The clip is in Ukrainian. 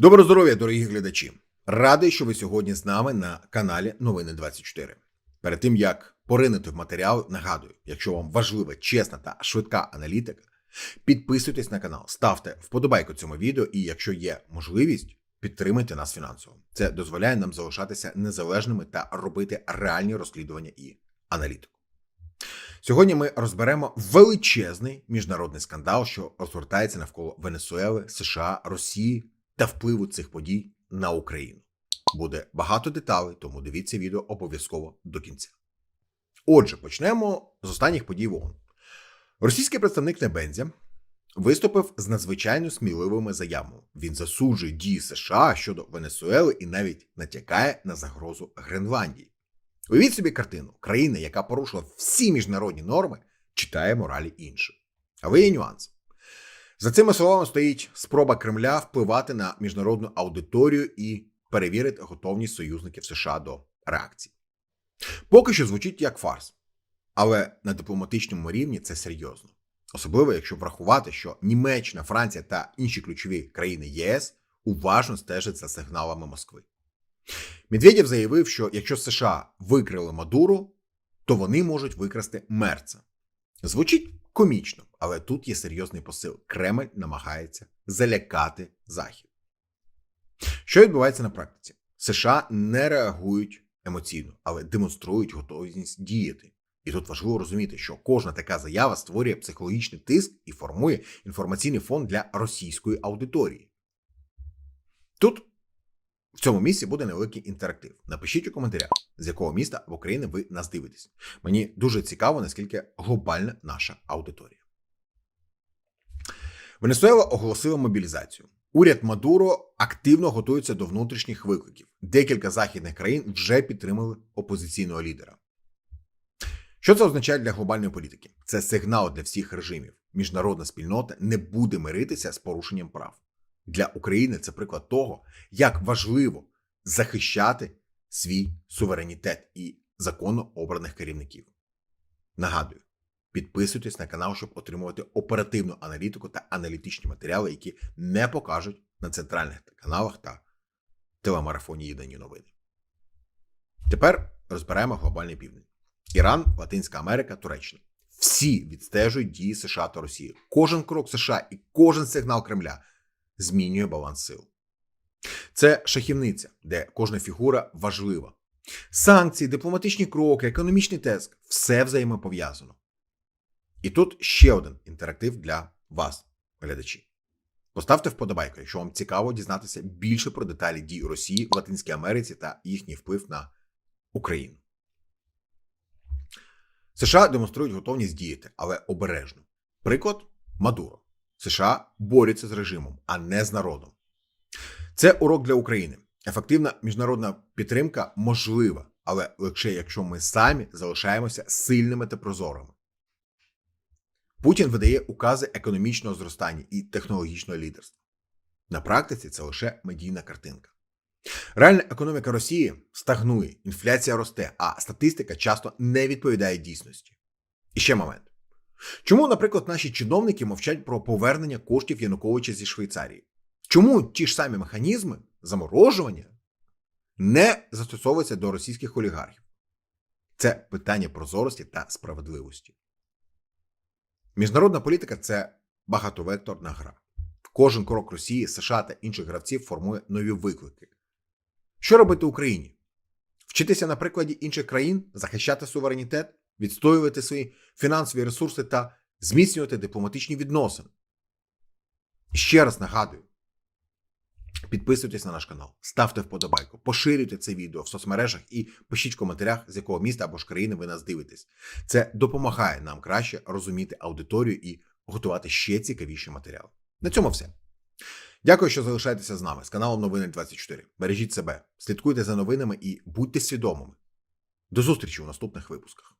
Доброго здоров'я, дорогі глядачі! Радий, що ви сьогодні з нами на каналі Новини 24. Перед тим як поринути в матеріал, нагадую, якщо вам важлива чесна та швидка аналітика, підписуйтесь на канал, ставте вподобайку цьому відео, і якщо є можливість, підтримайте нас фінансово. Це дозволяє нам залишатися незалежними та робити реальні розслідування і аналітику. Сьогодні ми розберемо величезний міжнародний скандал, що розгортається навколо Венесуели, США, Росії та впливу цих подій на Україну. Буде багато деталей, тому дивіться відео обов'язково до кінця. Отже, почнемо з останніх подій в ООН. Російський представник Небензя виступив з надзвичайно сміливими заявами. Він засуджує дії США щодо Венесуели і навіть натякає на загрозу Гренландії. Уявіть собі картину: країна, яка порушила всі міжнародні норми, читає моралі інших. Але є нюанс. За цими словами стоїть спроба Кремля впливати на міжнародну аудиторію і перевірити готовність союзників США до реакції. Поки що звучить як фарс, але на дипломатичному рівні це серйозно. Особливо, якщо врахувати, що Німеччина, Франція та інші ключові країни ЄС уважно стежать за сигналами Москви. Медведєв заявив, що якщо США викрили Мадуру, то вони можуть викрасти мерца. Звучить комічно, але тут є серйозний посил. Кремль намагається залякати Захід. Що відбувається на практиці? США не реагують емоційно, але демонструють готовність діяти. І тут важливо розуміти, що кожна така заява створює психологічний тиск і формує інформаційний фон для російської аудиторії. Тут в цьому місці буде невеликий інтерактив. Напишіть у коментарях, з якого міста або країни ви нас дивитесь. Мені дуже цікаво, наскільки глобальна наша аудиторія. Венесуела оголосила мобілізацію. Уряд Мадуро активно готується до внутрішніх викликів. Декілька західних країн вже підтримали опозиційного лідера. Що це означає для глобальної політики? Це сигнал для всіх режимів. Міжнародна спільнота не буде миритися з порушенням прав. Для України це приклад того, як важливо захищати свій суверенітет і законно обраних керівників. Нагадую, підписуйтесь на канал, щоб отримувати оперативну аналітику та аналітичні матеріали, які не покажуть на центральних каналах та телемарафоні Єдині новини. Тепер розберемо глобальний південь. Іран, Латинська Америка, Туреччина. Всі відстежують дії США та Росії. Кожен крок США і кожен сигнал Кремля змінює баланс сил. Це шахівниця, де кожна фігура важлива. Санкції, дипломатичні кроки, економічний тиск все взаємопов'язано. І тут ще один інтерактив для вас, глядачі. Поставте вподобайку, якщо вам цікаво дізнатися більше про деталі дій Росії в Латинській Америці та їхній вплив на Україну. США демонструють готовність діяти, але обережно. Приклад Мадуро. США борються з режимом, а не з народом. Це урок для України. Ефективна міжнародна підтримка можлива, але лише якщо ми самі залишаємося сильними та прозорими. Путін видає укази економічного зростання і технологічного лідерства. На практиці це лише медійна картинка. Реальна економіка Росії стагнує, інфляція росте, а статистика часто не відповідає дійсності. І ще момент. Чому, наприклад, наші чиновники мовчать про повернення коштів Януковича зі Швейцарії? Чому ті ж самі механізми заморожування не застосовуються до російських олігархів? Це питання прозорості та справедливості. Міжнародна політика це багатовекторна гра. Кожен крок Росії, США та інших гравців формує нові виклики. Що робити Україні? Вчитися на прикладі інших країн, захищати суверенітет, відстоювати свої фінансові ресурси та зміцнювати дипломатичні відносини. Ще раз нагадую: підписуйтесь на наш канал, ставте вподобайку, поширюйте це відео в соцмережах і пишіть в коментарях, з якого міста або ж країни ви нас дивитесь. Це допомагає нам краще розуміти аудиторію і готувати ще цікавіші матеріали. На цьому все. Дякую, що залишаєтеся з нами з каналом Новини 24. Бережіть себе, слідкуйте за новинами і будьте свідомими. До зустрічі у наступних випусках.